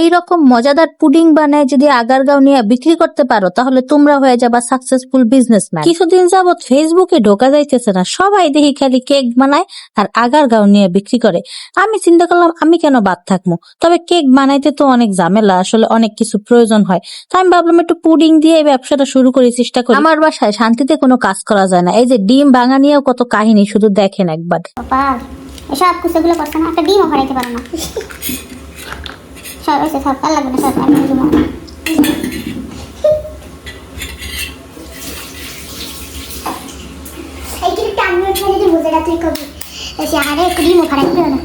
এই রকম মজাদার পুডিং বানায় যদি আগারগাঁও নিয়ে বিক্রি করতে পারো, তাহলে তোমরা হয়ে যাবা সাকসেসফুল বিজনেসম্যান কিছুদিন যাবত ফেসবুকে ঢোকা যাইতেছে না, সবাই দেখি খালি কেক বানায় আর আগারগাঁও নিয়ে বিক্রি করে। আমি চিন্তা করলাম, আমি কেন বাদ থাকব? তবে কেক বানাইতে তো অনেক ঝামেলা, আসলে অনেক কিছু প্রয়োজন হয়। তাই আমি ভাবলাম একটু পুডিং দিয়ে এই ব্যবসাটা শুরু করি, চেষ্টা করি। আমার বাসায় শান্তিতে কোনো কাজ করা যায় না। এই যে ডিম ভাঙা নিয়েও কত কাহিনী, শুধু দেখেন একবার। এসব করছে না, একটা ডিমও না। সব এসে সব আর লাগবে না, সব আমি দিব এই ক্লিপটা আমি উঠে যদি বুঝে তুই করবি এসে আরে ফাড়াইতে পারো না।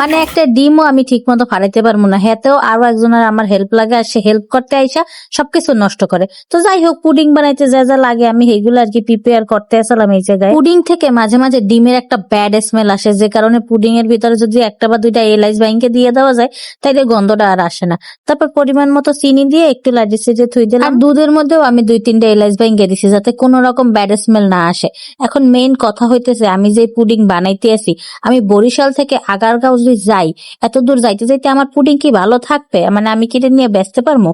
মানে একটা ডিমও আমি ঠিক মতো ফাড়াইতে পারব না। হেতেও আরও একজনের আমার হেল্প লাগে আর সে হেল্প করতে আইসা সবকিছু নষ্ট করে। তো যাই হোক পুডিং বানাইতে যা যা লাগে আমি এইগুলো আর কি প্রিপেয়ার করতে আসলাম এই জায়গায়। পুডিং থেকে মাঝে মাঝে ডিমের একটা ব্যাড স্মেল আসে যে কারণে পুডিং এর ভিতরে যদি একটা বা দুইটা এলাইচ ব্যাংকে দিয়ে দেওয়া যায় তাইলে গন্ধটা আর আসে না। তারপর পরিমাণ মতো চিনি দিয়ে একটু লাডি সেজে থুই দিলাম। আর দুধের মধ্যেও আমি দুই তিনটা এলাইচ ব্যাংকে দিছি যাতে কোনো রকম ব্যাড স্মেল না আসে। এখন মেইন কথা হইতেছে আমি যে পুডিং বানাইতে আসি আমি বরিশাল থেকে আগারগাঁও যদি যাই, এত দূর যাইতে যাইতে আমার পুডিং কি ভালো থাকবে? মানে আমি কি এটা নিয়ে বেচতে পারব?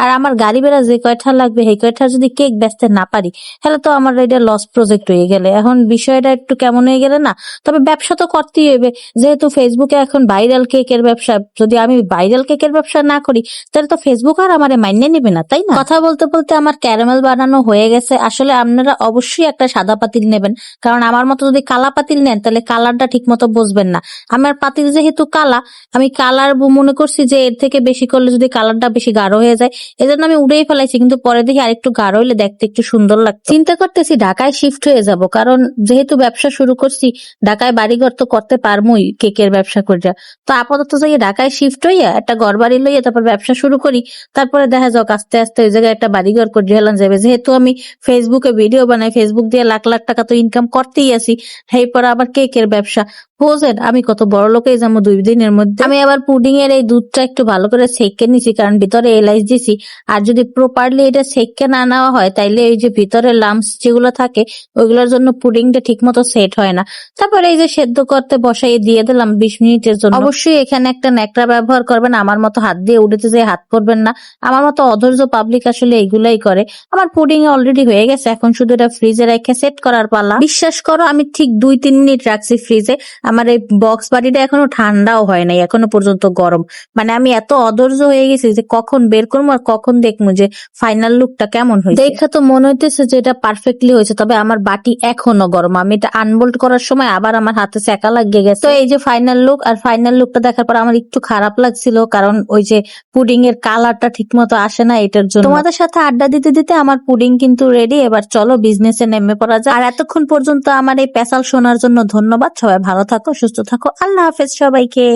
আর আমার গাড়ি বেড়া যে কয়টা লাগবে, সেই কয়টা যদি কেক বেচতে না পারি, তাহলে তো আমার এটা লস প্রজেক্ট হয়ে গেলে। এখন বিষয়টা একটু কেমন হয়ে গেলে না, তবে ব্যবসা তো করতেই হবে যেহেতু ফেসবুকে এখন ভাইরাল কেকের ব্যবসা, যদি আমি ভাইরাল কেকের ব্যবসা না করি, তাহলে তো ফেসবুক আর আমারে মাইনে নেবে না, তাই না? কথা বলতে বলতে আমার ক্যারামেল বানানো হয়ে গেছে। আসলে আপনারা অবশ্যই একটা সাদা পাতিল নেবেন, কারণ আমার মতো যদি কালা পাতিল নেন, তাহলে কালারটা ঠিক মতো বুঝবেন না। আমার পাতিল যেহেতু কালা, আমি কালার মনে করছি যে এর থেকে বেশি করলে যদি কালারটা বেশি গাঢ় হয়ে যায়, এজন্য আমি উড়েই ফেলাইছি, কিন্তু পরে দেখি আরেকটু গাঢ় হইলে দেখতে একটু সুন্দর লাগছে। চিন্তা করতেছি ঢাকায় শিফট হয়ে যাব, কারণ যেহেতু ব্যবসা শুরু করছি, ঢাকায় বাড়িঘর তো করতে পারমই কেকের ব্যবসা করিয়া তো আপাতত যাই ঢাকায় শিফট হইয়া একটা ঘর বাড়ি লইয়া তারপর ব্যবসা শুরু করি, তারপরে দেখা যাক আস্তে আস্তে ওই জায়গায় একটা বাড়িঘর করে যাবে। যেহেতু আমি ফেসবুকে ভিডিও বানাই ফেসবুক দিয়ে লাখ লাখ টাকা তো ইনকাম করতেই আছি। এরপর আবার কেকের ব্যবসা। বোঝেন, আমি কত বড় লোকেই যাব দুই দিনের মধ্যে। আমি আবার পুডিং এর এই দুধটা একটু ভালো করে সেকে নিছি, কারণ ভিতরে এলাইচ দিছি। আর যদি প্রপারলি এটা সেকে না নেওয়া হয়, তাইলে এই যে ভিতরে লাম্পস যেগুলো থাকে, ওইগুলোর জন্য পুডিংটা ঠিক মতো সেট হয় না। তারপরে এই যে সেদ্ধ করতে বসাই, দিয়ে দিলাম বিশ মিনিটের জন্য। অবশ্যই এখানে একটা ন্যাকড়া ব্যবহার করবেন, আমার মতো হাত দিয়ে উঠেতে যে হাত করবেন না। আমার মতো অধৈর্য পাবলিক আসলে এইগুলাই করে। আমার পুডিং অলরেডি হয়ে গেছে, এখন শুধু এটা ফ্রিজে রেখে সেট করার পালা। বিশ্বাস করো আমি ঠিক দুই তিন মিনিট রাখছি ফ্রিজে আমার এই বক্স বাড়িটা এখনও ঠান্ডাও হয় নাই এখনও পর্যন্ত গরম। মানে আমি এত অধৈর্য হয়ে গেছি যে কখন বের করব আর কখন দেখব যে ফাইনাল লুকটা কেমন হয়েছে। দেখা তো মনে হইতেছে যে এটা পারফেক্টলি হয়েছে তবে আমার বাটি এখনও গরম। আমি এটা আনবোল্ট করার সময় আবার আমার হাতে সেকা লাগিয়ে গেছে। তো এই যে ফাইনাল লুক আর ফাইনাল লুকটা দেখার পর আমার একটু খারাপ লাগছিল কারণ ওই যে পুডিং এর কালারটা ঠিক মতো আসে না এটার জন্য। তোমাদের সাথে আড্ডা দিতে দিতে আমার পুডিং কিন্তু রেডি এবার চলো বিজনেসে নেমে পড়া যায় আর এতক্ষণ পর্যন্ত আমার এই পেশাল শোনার জন্য ধন্যবাদ। সবাই ভালো থাকো সুস্থ থাকো। আল্লাহ হাফেজ সবাইকে।